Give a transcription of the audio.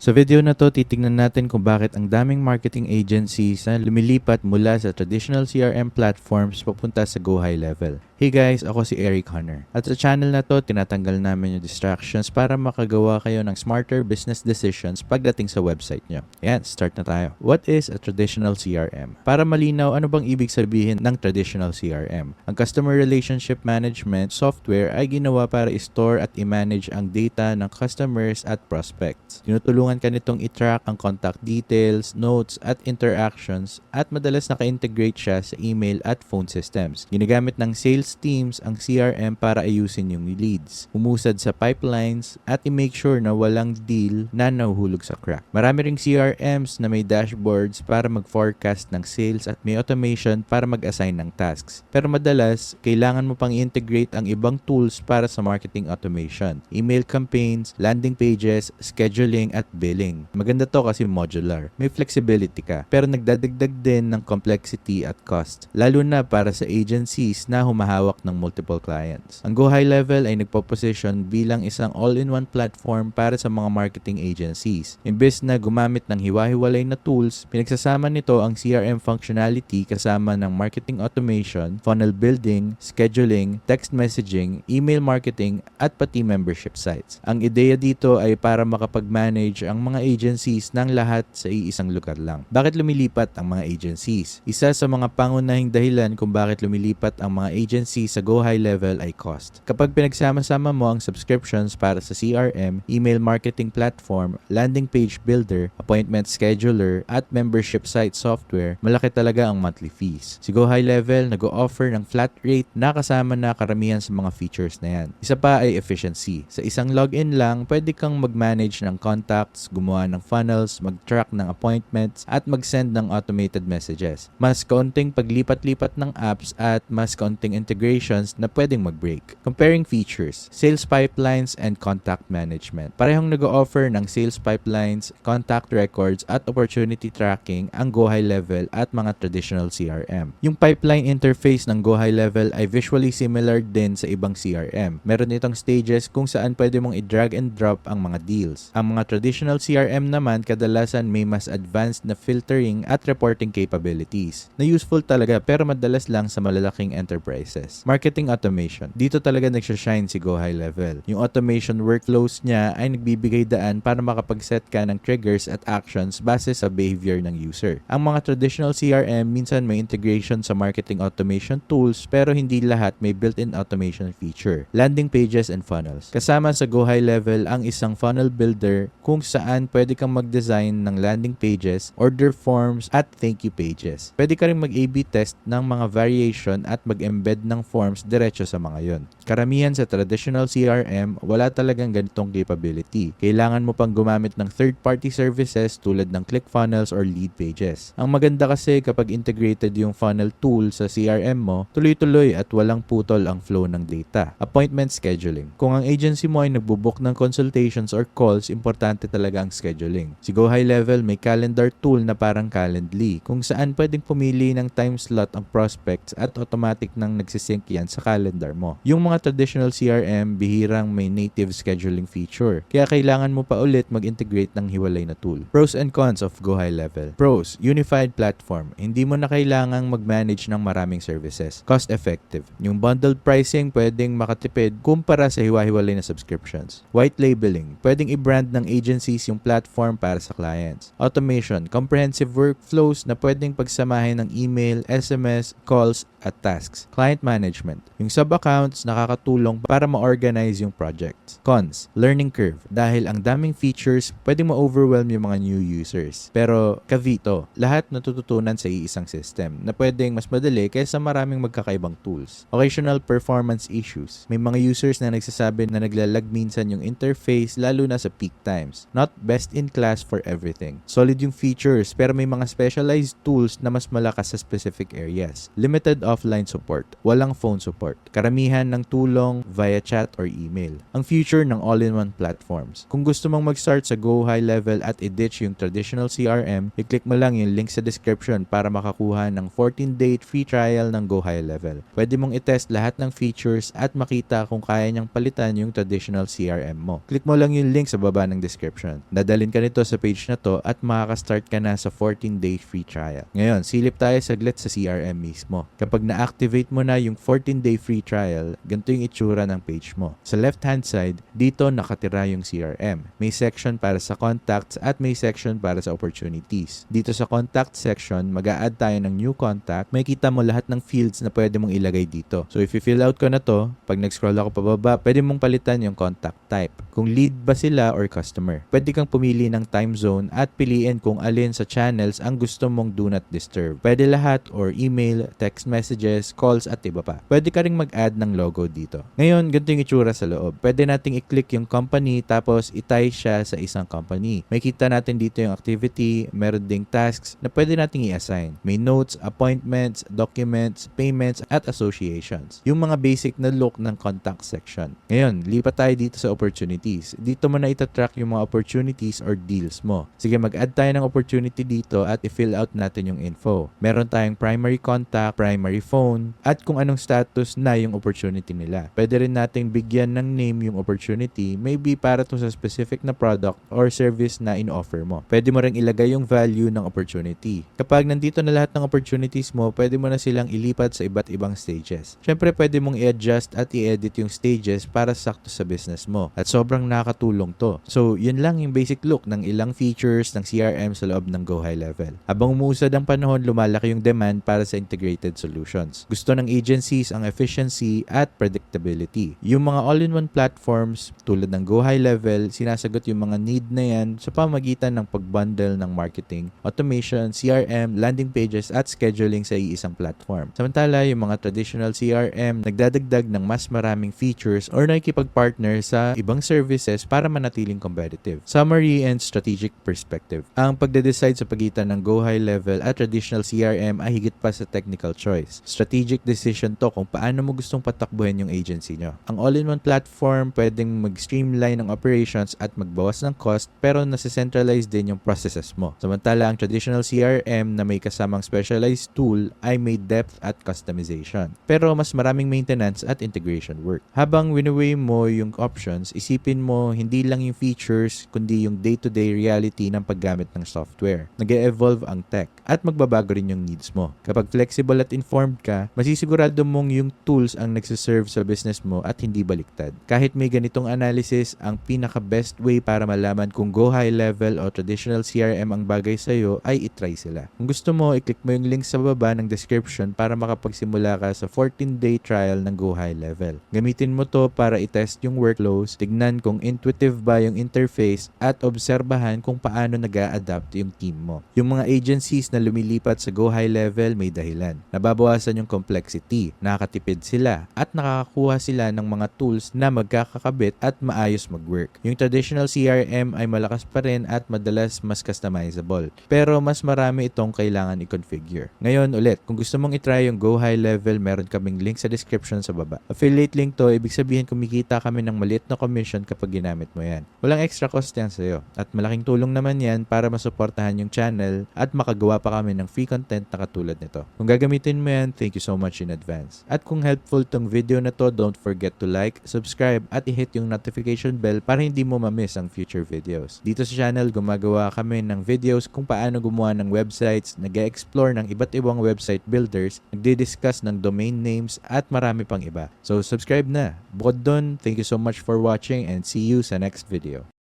Sa video na to, titingnan natin kung bakit ang daming marketing agencies na lumilipat mula sa traditional CRM platforms papunta sa go high level. Hey guys, ako si Eric Hunter. At sa channel na to, tinatanggal namin yung distractions para makagawa kayo ng smarter business decisions pagdating sa website nyo. Yan, start na tayo. What is a traditional CRM? Para malinaw, ano bang ibig sabihin ng traditional CRM? Ang Customer Relationship Management software ay ginawa para i-store at i-manage ang data ng customers at prospects. Tinutulungan ka nitong i-track ang contact details, notes, at interactions at madalas naka-integrate siya sa email at phone systems. Ginagamit ng sales teams ang CRM para ayusin yung leads, umusad sa pipelines, at i-make sure na walang deal na nahuhulog sa crack. Marami ring CRMs na may dashboards para mag-forecast ng sales at may automation para mag-assign ng tasks. Pero madalas, kailangan mo pang i-integrate ang ibang tools para sa marketing automation, email campaigns, landing pages, scheduling, at billing. Maganda to kasi modular. May flexibility ka, pero nagdadagdag din ng complexity at cost, lalo na para sa agencies na humahawak ng multiple clients. Ang Go High Level ay nagpo-position bilang isang all-in-one platform para sa mga marketing agencies. Imbes na gumamit ng hiwa-hiwalay na tools, pinagsasama nito ang CRM functionality kasama ng marketing automation, funnel building, scheduling, text messaging, email marketing, at pati membership sites. Ang ideya dito ay para makapag-manage ang mga agencies ng lahat sa iisang lugar lang. Bakit lumilipat ang mga agencies? Isa sa mga pangunahing dahilan kung bakit lumilipat ang mga agencies sa Go High level ay cost. Kapag pinagsama-sama mo ang subscriptions para sa CRM, email marketing platform, landing page builder, appointment scheduler, at membership site software, malaki talaga ang monthly fees. Si Go High level nag-o-offer ng flat rate na kasama na karamihan sa mga features na yan. Isa pa ay efficiency. Sa isang login lang, pwede kang mag-manage ng contacts, gumawa ng funnels, mag-track ng appointments, at mag-send ng automated messages. Mas kaunting paglipat-lipat ng apps at mas kaunting integrations na pwedeng mag-break. Comparing features, sales pipelines and contact management. Parehong nag-o-offer ng sales pipelines, contact records at opportunity tracking ang Go High Level at mga traditional CRM. Yung pipeline interface ng Go High Level ay visually similar din sa ibang CRM. Meron itong stages kung saan pwede mong i-drag and drop ang mga deals. Ang mga traditional CRM naman kadalasan may mas advanced na filtering at reporting capabilities na useful talaga pero madalas lang sa malalaking enterprises. Marketing automation. Dito talaga nagsashine si Go High Level. Yung automation workflows niya ay nagbibigay daan para makapag-set ka ng triggers at actions base sa behavior ng user. Ang mga traditional CRM minsan may integration sa marketing automation tools pero hindi lahat may built-in automation feature. Landing pages and funnels. Kasama sa Go High Level ang isang funnel builder kung saan pwede kang mag-design ng landing pages, order forms, at thank you pages. Pwede ka rin mag-A-B test ng mga variation at mag-embed ng forms diretso sa mga yon. Karamihan sa traditional CRM, wala talagang ganitong capability. Kailangan mo pang gumamit ng third-party services tulad ng ClickFunnels or lead pages. Ang maganda kasi kapag integrated yung funnel tool sa CRM mo, tuloy-tuloy at walang putol ang flow ng data. Appointment scheduling. Kung ang agency mo ay nagbubook ng consultations or calls, importante talaga ang scheduling. Si Go High Level may calendar tool na parang Calendly, kung saan pwedeng pumili ng time slot ang prospects at automatic nang nagsisync yan sa calendar mo. Yung mga traditional CRM, bihirang may native scheduling feature. Kaya kailangan mo pa ulit mag-integrate ng hiwalay na tool. Pros and cons of Go High Level. Pros, unified platform. Hindi mo na kailangang mag-manage ng maraming services. Cost effective. Yung bundled pricing pwedeng makatipid kumpara sa hiwa-hiwalay na subscriptions. White labeling. Pwedeng i-brand ng agencies yung platform para sa clients. Automation. Comprehensive workflows na pwedeng pagsamahin ng email, SMS, calls, at tasks. Client management. Yung sub-accounts nakakatulong para ma-organize yung projects. Cons. Learning curve. Dahil ang daming features, pwedeng ma-overwhelm yung mga new users. Pero, kavito, lahat natututunan sa iisang system na pwedeng mas madali kaysa maraming magkakaibang tools. Occasional performance issues. May mga users na nagsasabi na naglalag minsan yung interface lalo na sa peak times. Not best in class for everything. Solid yung features pero may mga specialized tools na mas malakas sa specific areas. Limited offline support. Wala walang phone support. Karamihan ng tulong via chat or email. Ang future ng all-in-one platforms. Kung gusto mong mag-start sa Go High Level at i-ditch yung traditional CRM, i-click mo lang yung link sa description para makakuha ng 14-day free trial ng Go High Level. Pwede mong i-test lahat ng features at makita kung kaya niyang palitan yung traditional CRM mo. Click mo lang yung link sa baba ng description. Dadalhin ka nito sa page na to at makaka-start ka na sa 14-day free trial. Ngayon, silip tayo saglit sa CRM mismo. Kapag na-activate mo na yung 14-day free trial, ganito yung itsura ng page mo. Sa left-hand side, dito nakatira yung CRM. May section para sa contacts at may section para sa opportunities. Dito sa contact section, mag add tayo ng new contact. May kita mo lahat ng fields na pwede mong ilagay dito. So if i-fill out ko na to, pag nag-scroll ako pababa, pwede mong palitan yung contact type. Kung lead ba sila or customer. Pwede kang pumili ng time zone at piliin kung alin sa channels ang gusto mong do not disturb. Pwede lahat or email, text messages, calls at iba pa. Pwede ka ring mag-add ng logo dito. Ngayon, ganito yung itsura sa loob. Pwede nating i-click yung company tapos itie siya sa isang company. May kita natin dito yung activity, meron ding tasks na pwede nating i-assign. May notes, appointments, documents, payments at associations. Yung mga basic na look ng contact section. Ngayon, lipat tayo dito sa opportunities. Dito mo na itatrack yung mga opportunities or deals mo. Sige, mag-add tayo ng opportunity dito at i-fill out natin yung info. Meron tayong primary contact, primary phone, at kung anong status na yung opportunity nila. Pwede rin nating bigyan ng name yung opportunity, maybe para to sa specific na product or service na in-offer mo. Pwede mo rin ilagay yung value ng opportunity. Kapag nandito na lahat ng opportunities mo, pwede mo na silang ilipat sa iba't ibang stages. Siyempre, pwede mong i-adjust at i-edit yung stages para sakto sa business mo. At sobrang nakakatulong to. So, yun lang yung basic look ng ilang features ng CRM sa loob ng Go High Level. Habang umuusad ang panahon, lumalaki yung demand para sa integrated solutions. Gusto ng agencies ang efficiency at predictability. Yung mga all-in-one platforms tulad ng Go High Level, sinasagot yung mga need na yan sa pamagitan ng pagbundle ng marketing, automation, CRM, landing pages at scheduling sa iisang platform. Samantala, yung mga traditional CRM nagdadagdag ng mas maraming features or nakikipag-partner sa ibang services para manatiling competitive. Summary and strategic perspective. Ang pagde-decide sa pagitan ng Go High Level at traditional CRM ay higit pa sa technical choice. Strategic decision to kung paano mo gustong patakbuhin yung agency nyo. Ang all-in-one platform pwedeng mag-streamline ng operations at magbawas ng cost pero nasa-centralize din yung processes mo. Samantala, ang traditional CRM na may kasamang specialized tool ay may depth at customization. Pero mas maraming maintenance at integration work. Habang winuweigh mo yung options, isipin mo hindi lang yung features kundi yung day-to-day reality ng paggamit ng software. Nag-evolve ang tech at magbabago rin yung needs mo. Kapag flexible at informed ka, masisigurado mong yung tools ang nagsiserve sa business mo at hindi baliktad. Kahit may ganitong analysis, ang pinaka-best way para malaman kung go high level o traditional CRM ang bagay sa'yo ay itry sila. Kung gusto mo, i-click mo yung link sa baba ng description para makapagsimula ka sa 14-day trial ng Go High Level. Gamitin mo to para i-test yung workflows, tignan kung intuitive ba yung interface at obserbahan kung paano nag adapt yung team mo. Yung mga agencies na lumilipat sa Go High Level may dahilan. Nababawasan yung complexity, nakakatipid sila, at nakakakuha sila ng mga tools na magkakakabit at maayos mag-work. Yung traditional CRM ay malakas pa rin at madalas mas customizable. Pero mas marami itong kailangan i-configure. Ngayon ulit, kung gusto mong itry yung Go High Level, meron kaming link sa description sa baba. Affiliate link to, ibig sabihin kumikita kami ng maliit na commission kapag ginamit mo yan. Walang extra cost yan sa'yo. At malaking tulong naman yan para masuportahan yung channel at makagawa pa kami ng free content na katulad nito. Kung gagamitin mo yan, thank you so much in advance. At kung helpful tong video na to, don't forget to like, subscribe, at i-hit yung notification bell para hindi mo ma-miss ang future videos. Dito sa channel, gumagawa kami ng videos kung paano gumawa ng websites, nag explore ng iba't ibang website builders, nagdi-discuss ng domain names, at marami pang iba. So, subscribe na. Bukod doon, thank you so much for watching and see you sa next video.